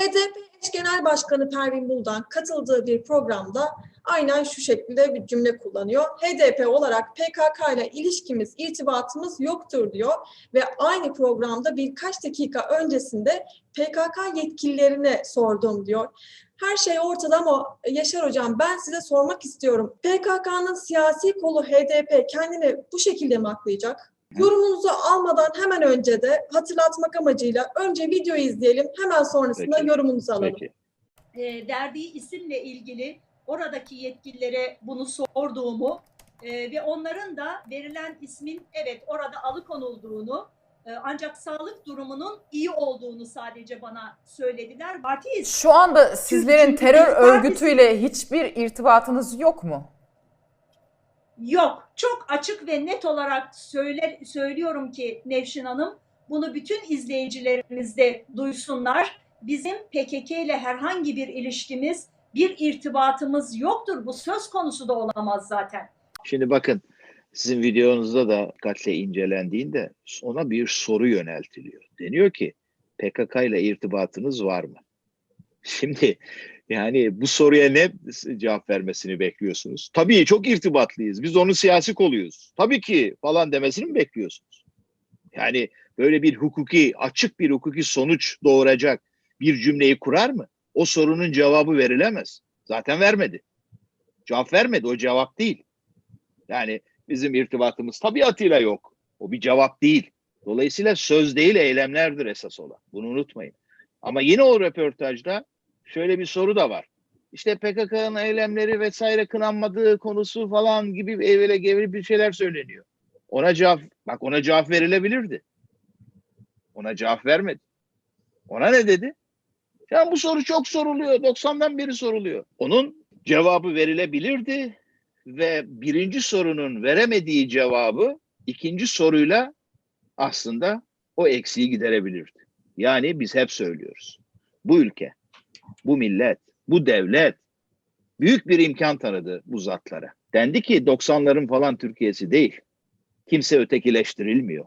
HDP eş genel başkanı Pervin Buldan katıldığı bir programda aynen şu şekilde bir cümle kullanıyor. HDP olarak PKK ile ilişkimiz, irtibatımız yoktur diyor ve aynı programda birkaç dakika öncesinde PKK yetkililerine sordum diyor. Her şey ortada ama Yaşar Hocam ben size sormak istiyorum. PKK'nın siyasi kolu HDP kendini bu şekilde mi aklayacak? Yorumunuzu almadan hemen önce de hatırlatmak amacıyla önce videoyu izleyelim. Hemen sonrasında Peki. yorumunuzu alalım. Peki. e, verdiği isimle ilgili oradaki yetkililere bunu sorduğumu e, ve onların da verilen ismin evet orada alıkonulduğunu e, ancak sağlık durumunun iyi olduğunu sadece bana söylediler. Partiyiz. Şu anda sizlerin terör örgütüyle hiçbir irtibatınız yok mu? Yok. Çok açık ve net olarak söyle, söylüyorum ki Nevşin Hanım bunu bütün izleyicilerimiz de duysunlar. Bizim PKK ile herhangi bir ilişkimiz, bir irtibatımız yoktur. Bu söz konusu da olamaz zaten. Şimdi bakın sizin videonuzda da dikkatle incelendiğinde ona bir soru yöneltiliyor. Deniyor ki PKK ile irtibatınız var mı? Şimdi yani bu soruya ne cevap vermesini bekliyorsunuz? Tabii çok irtibatlıyız. Biz onun siyasi koluyuz. Tabii ki falan demesini mi bekliyorsunuz? Yani böyle bir hukuki, açık bir hukuki sonuç doğuracak bir cümleyi kurar mı? O sorunun cevabı verilemez. Zaten vermedi. Cevap vermedi. O cevap değil. Yani bizim irtibatımız tabiatıyla yok. O bir cevap değil. Dolayısıyla söz değil eylemlerdir esas olan. Bunu unutmayın. Ama yine o röportajda şöyle bir soru da var. İşte PKK'nın eylemleri vesaire kınanmadığı konusu falan gibi evvela gevri bir şeyler söyleniyor. Ona cevap, bak ona cevap verilebilirdi. Ona cevap vermedi. Ona ne dedi? Ya bu soru çok soruluyor. 90'dan beri soruluyor. Onun cevabı verilebilirdi ve birinci sorunun veremediği cevabı ikinci soruyla aslında o eksiği giderebilirdi. Yani biz hep söylüyoruz. Bu ülke, bu millet, bu devlet büyük bir imkan tanıdı bu zatlara. Dendi ki 90'ların falan Türkiye'si değil. Kimse ötekileştirilmiyor.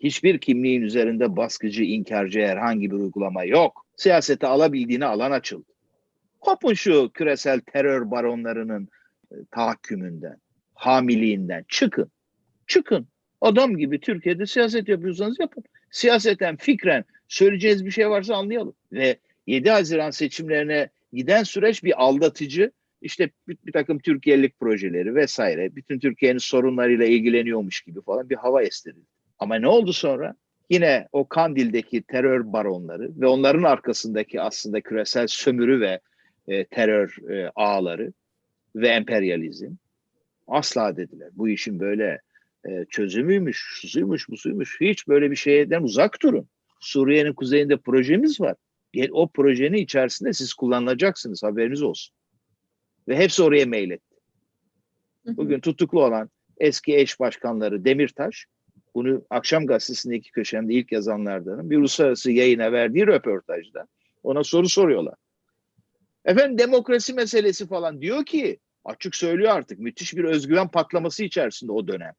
Hiçbir kimliğin üzerinde baskıcı, inkarcı herhangi bir uygulama yok. Siyasete alabildiğine alan açıldı. Kopun şu küresel terör baronlarının e, tahakkümünden, hamiliğinden çıkın. Çıkın. Adam gibi Türkiye'de siyaset yapıyorsanız yapın. Siyaseten, fikren söyleyeceğiniz bir şey varsa anlayalım. Ve 7 Haziran seçimlerine giden süreç bir aldatıcı, işte bir, bir takım Türkiye'lik projeleri vesaire, bütün Türkiye'nin sorunlarıyla ilgileniyormuş gibi falan bir hava estirildi. Ama ne oldu sonra? Yine o Kandil'deki terör baronları ve onların arkasındaki aslında küresel sömürü ve e, terör e, ağları ve emperyalizm asla dediler. Bu işin böyle e, çözümüymüş, şusuymuş, busuymuş. Hiç böyle bir şeyden uzak durun. Suriye'nin kuzeyinde projemiz var. O projenin içerisinde siz kullanılacaksınız. Haberiniz olsun. Ve hepsi oraya meyletti. Bugün tutuklu olan eski eş başkanları Demirtaş, bunu akşam gazetesindeki köşemde ilk yazanlardanım. Bir uluslararası yayına verdiği röportajda ona soru soruyorlar. Efendim demokrasi meselesi falan diyor ki açık söylüyor artık müthiş bir özgüven patlaması içerisinde o dönem.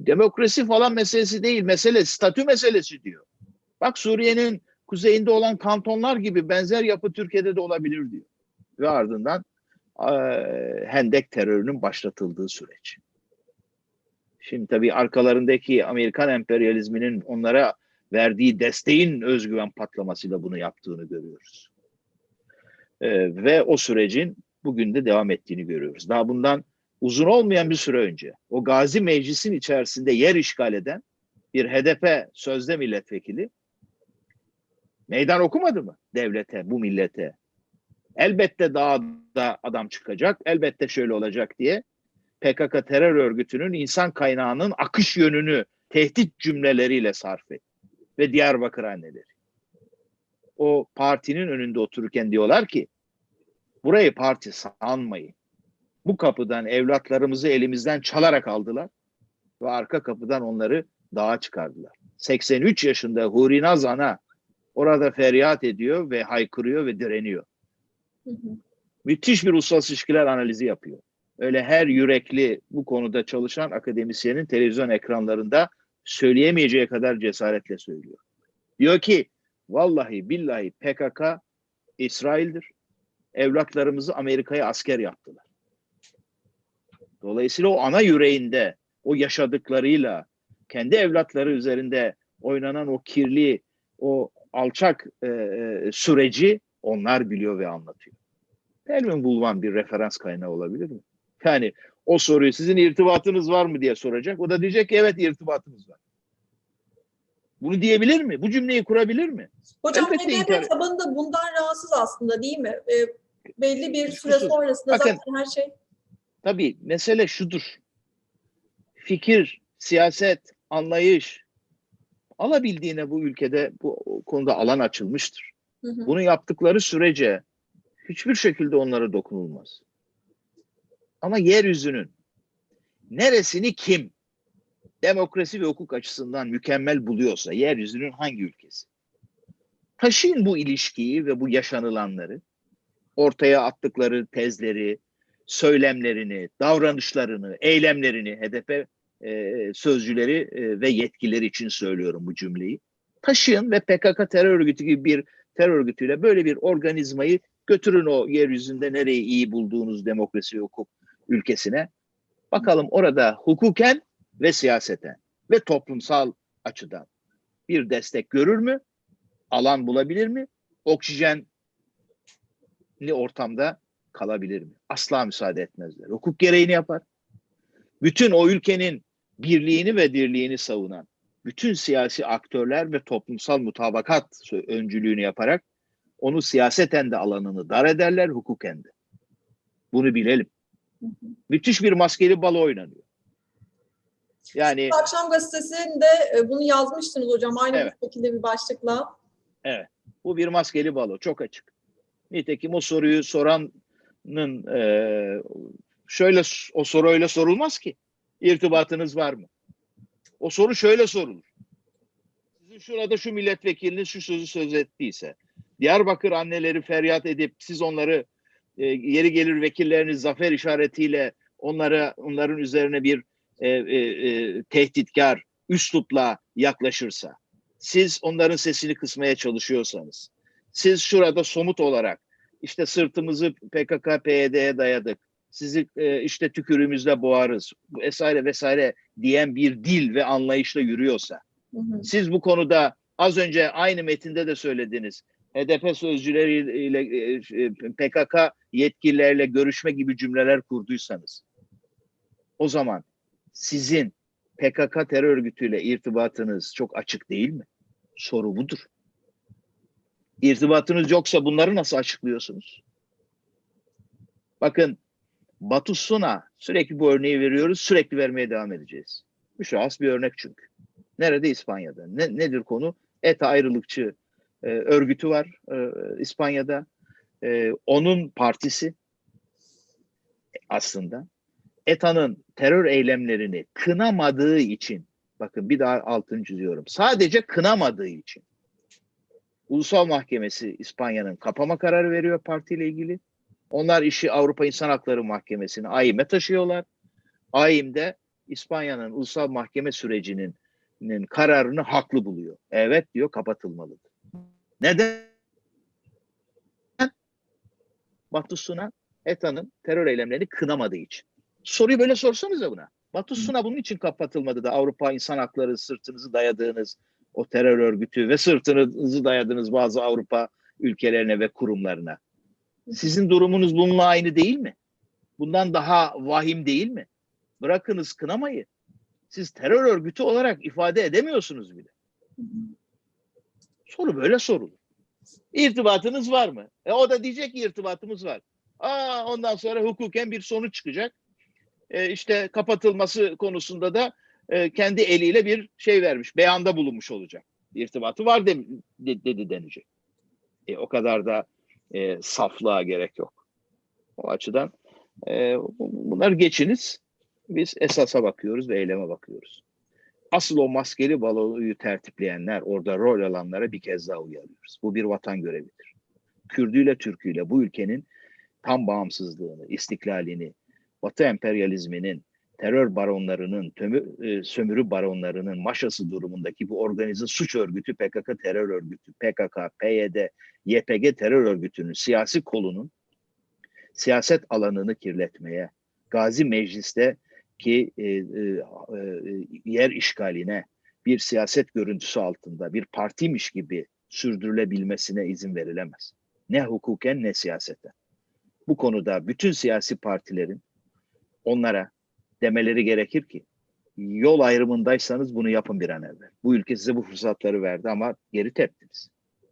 Demokrasi falan meselesi değil mesele statü meselesi diyor. Bak Suriye'nin kuzeyinde olan kantonlar gibi benzer yapı Türkiye'de de olabilir diyor. Ve ardından e, Hendek terörünün başlatıldığı süreç. Şimdi tabii arkalarındaki Amerikan emperyalizminin onlara verdiği desteğin özgüven patlamasıyla bunu yaptığını görüyoruz. Ee, ve o sürecin bugün de devam ettiğini görüyoruz. Daha bundan uzun olmayan bir süre önce o Gazi Meclis'in içerisinde yer işgal eden bir HDP sözde milletvekili meydan okumadı mı devlete, bu millete? Elbette daha da adam çıkacak, elbette şöyle olacak diye PKK terör örgütünün insan kaynağının akış yönünü tehdit cümleleriyle sarf etti. Ve Diyarbakır anneleri. O partinin önünde otururken diyorlar ki burayı parti sanmayın. Bu kapıdan evlatlarımızı elimizden çalarak aldılar ve arka kapıdan onları dağa çıkardılar. 83 yaşında Huri Naz ana orada feryat ediyor ve haykırıyor ve direniyor. Müthiş bir uluslararası ilişkiler analizi yapıyor öyle her yürekli bu konuda çalışan akademisyenin televizyon ekranlarında söyleyemeyeceği kadar cesaretle söylüyor. Diyor ki vallahi billahi PKK İsrail'dir. Evlatlarımızı Amerika'ya asker yaptılar. Dolayısıyla o ana yüreğinde o yaşadıklarıyla kendi evlatları üzerinde oynanan o kirli, o alçak e, e, süreci onlar biliyor ve anlatıyor. Elvin Bulvan bir referans kaynağı olabilir mi? Yani o soruyu sizin irtibatınız var mı diye soracak. O da diyecek ki evet irtibatımız var. Bunu diyebilir mi? Bu cümleyi kurabilir mi? Hocam Elbette HDP inkar- tabanında bundan rahatsız aslında değil mi? E, belli bir süre Kuşkusuz. sonrasında Bakın. zaten her şey Tabii mesele şudur. Fikir, siyaset, anlayış alabildiğine bu ülkede bu konuda alan açılmıştır. Hı hı. Bunu yaptıkları sürece hiçbir şekilde onlara dokunulmaz. Ama yeryüzünün neresini kim demokrasi ve hukuk açısından mükemmel buluyorsa yeryüzünün hangi ülkesi? Taşıyın bu ilişkiyi ve bu yaşanılanları ortaya attıkları tezleri, söylemlerini, davranışlarını, eylemlerini HDP e, sözcüleri e, ve yetkileri için söylüyorum bu cümleyi. Taşıyın ve PKK terör örgütü gibi bir terör örgütüyle böyle bir organizmayı götürün o yeryüzünde nereyi iyi bulduğunuz demokrasi hukuk ülkesine. Bakalım orada hukuken ve siyaseten ve toplumsal açıdan bir destek görür mü? Alan bulabilir mi? Oksijenli ortamda kalabilir mi? Asla müsaade etmezler. Hukuk gereğini yapar. Bütün o ülkenin birliğini ve dirliğini savunan bütün siyasi aktörler ve toplumsal mutabakat öncülüğünü yaparak onu siyaseten de alanını dar ederler, hukuken de. Bunu bilelim. Müthiş bir maskeli balo oynanıyor. Yani Akşam gazetesinde e, bunu yazmıştınız hocam aynı Evet. şekilde bir başlıkla. bu bir maskeli balo çok açık. Nitekim o soruyu soranın eee, şöyle o soru öyle sorulmaz ki. İrtibatınız var mı? O soru şöyle sorulur. Sizin şurada şu milletvekiliniz şu sözü söz ettiyse, Diyarbakır anneleri feryat edip siz onları e, yeri gelir vekilleriniz zafer işaretiyle onlara onların üzerine bir e, e, e, tehditkar üslupla yaklaşırsa, siz onların sesini kısmaya çalışıyorsanız, siz şurada somut olarak işte sırtımızı PKK, PYD'ye dayadık, sizi e, işte tükürüğümüzle boğarız vesaire vesaire diyen bir dil ve anlayışla yürüyorsa, Hı hı. siz bu konuda az önce aynı metinde de söylediniz. HDP sözcüleriyle e, e, PKK yetkililerle görüşme gibi cümleler kurduysanız o zaman sizin PKK terör örgütüyle irtibatınız çok açık değil mi? Soru budur. İrtibatınız yoksa bunları nasıl açıklıyorsunuz? Bakın Batu Suna sürekli bu örneği veriyoruz, sürekli vermeye devam edeceğiz. Müşahhas bir örnek çünkü. Nerede? İspanya'da. Ne, nedir konu? ETA ayrılıkçı e, örgütü var e, İspanya'da. E, onun partisi aslında ETA'nın terör eylemlerini kınamadığı için bakın bir daha altını çiziyorum. Sadece kınamadığı için Ulusal Mahkemesi İspanya'nın kapama kararı veriyor partiyle ilgili. Onlar işi Avrupa İnsan Hakları Mahkemesi'ne AİM'e taşıyorlar. AİM'de İspanya'nın ulusal mahkeme sürecinin nin kararını haklı buluyor. Evet diyor kapatılmalıdır. Neden? Batu Suna ETA'nın terör eylemlerini kınamadığı için. Soruyu böyle sorsanıza buna. Batu Suna bunun için kapatılmadı da Avrupa İnsan Hakları sırtınızı dayadığınız o terör örgütü ve sırtınızı dayadığınız bazı Avrupa ülkelerine ve kurumlarına. Sizin durumunuz bununla aynı değil mi? Bundan daha vahim değil mi? Bırakınız kınamayı. Siz terör örgütü olarak ifade edemiyorsunuz bile. Soru böyle sorulur. İrtibatınız var mı? E o da diyecek ki irtibatımız var. Aa, ondan sonra hukuken bir sonuç çıkacak. E, işte kapatılması konusunda da e, kendi eliyle bir şey vermiş, beyanda bulunmuş olacak. İrtibatı var de, de- dedi denecek. E, o kadar da e, saflığa gerek yok. O açıdan e, bunlar geçiniz. Biz esasa bakıyoruz ve eyleme bakıyoruz. Asıl o maskeli baloyu tertipleyenler, orada rol alanlara bir kez daha uyarıyoruz. Bu bir vatan görevidir. Kürdüyle Türküyle bu ülkenin tam bağımsızlığını, istiklalini, Batı emperyalizminin terör baronlarının, tömü, e, sömürü baronlarının maşası durumundaki bu organize suç örgütü PKK terör örgütü, PKK, PYD, YPG terör örgütünün siyasi kolunun siyaset alanını kirletmeye, Gazi Meclis'te ki e, e, e, yer işgaline, bir siyaset görüntüsü altında bir partiymiş gibi sürdürülebilmesine izin verilemez. Ne hukuken ne siyaseten. Bu konuda bütün siyasi partilerin onlara demeleri gerekir ki yol ayrımındaysanız bunu yapın bir an evvel. Bu ülke size bu fırsatları verdi ama geri teptiniz.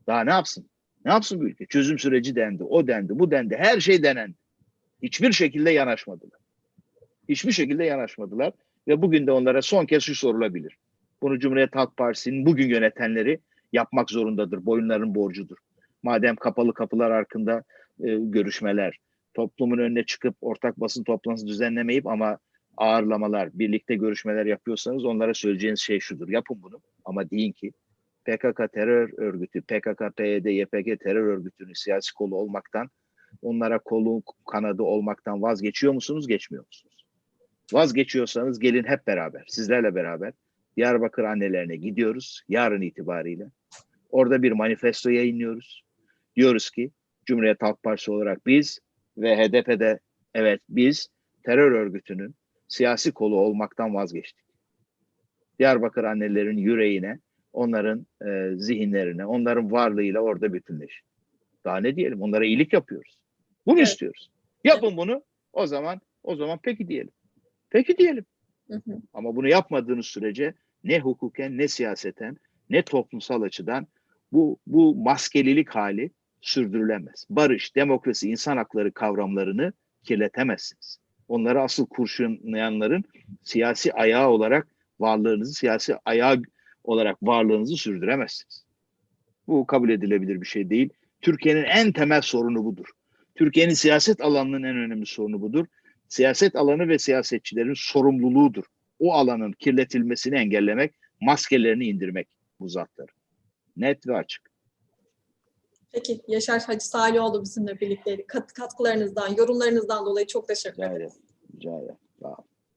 Daha ne yapsın? Ne yapsın bu ülke? Çözüm süreci dendi, o dendi, bu dendi, her şey denendi. Hiçbir şekilde yanaşmadılar. Hiçbir şekilde yanaşmadılar ve bugün de onlara son kez şu sorulabilir. Bunu Cumhuriyet Halk Partisi'nin bugün yönetenleri yapmak zorundadır. Boyunların borcudur. Madem kapalı kapılar arkında e, görüşmeler, toplumun önüne çıkıp ortak basın toplantısı düzenlemeyip ama ağırlamalar, birlikte görüşmeler yapıyorsanız onlara söyleyeceğiniz şey şudur. Yapın bunu ama deyin ki PKK terör örgütü, PKK, PYD, YPG terör örgütünün siyasi kolu olmaktan, onlara kolu kanadı olmaktan vazgeçiyor musunuz, geçmiyor musunuz? Vazgeçiyorsanız gelin hep beraber, sizlerle beraber Diyarbakır annelerine gidiyoruz yarın itibariyle. Orada bir manifesto yayınlıyoruz. Diyoruz ki Cumhuriyet Halk Partisi olarak biz ve HDP'de evet biz terör örgütünün siyasi kolu olmaktan vazgeçtik. Diyarbakır annelerin yüreğine, onların e, zihinlerine, onların varlığıyla orada bütünleşin. Daha ne diyelim? Onlara iyilik yapıyoruz. Bunu Evet. istiyoruz. Yapın bunu. O zaman o zaman peki diyelim. Peki diyelim. Hı hı. Ama bunu yapmadığınız sürece ne hukuken ne siyaseten ne toplumsal açıdan bu bu maskelilik hali sürdürülemez. Barış, demokrasi, insan hakları kavramlarını kirletemezsiniz. Onları asıl kurşunlayanların siyasi ayağı olarak varlığınızı, siyasi ayağı olarak varlığınızı sürdüremezsiniz. Bu kabul edilebilir bir şey değil. Türkiye'nin en temel sorunu budur. Türkiye'nin siyaset alanının en önemli sorunu budur. Siyaset alanı ve siyasetçilerin sorumluluğudur. O alanın kirletilmesini engellemek, maskelerini indirmek bu zatları. Net ve açık. Peki Yaşar Hacı Salioğlu bizimle birlikte kat, katkılarınızdan, yorumlarınızdan dolayı çok teşekkür Rica ederim. ederim. Rica ederim. Sağ olun.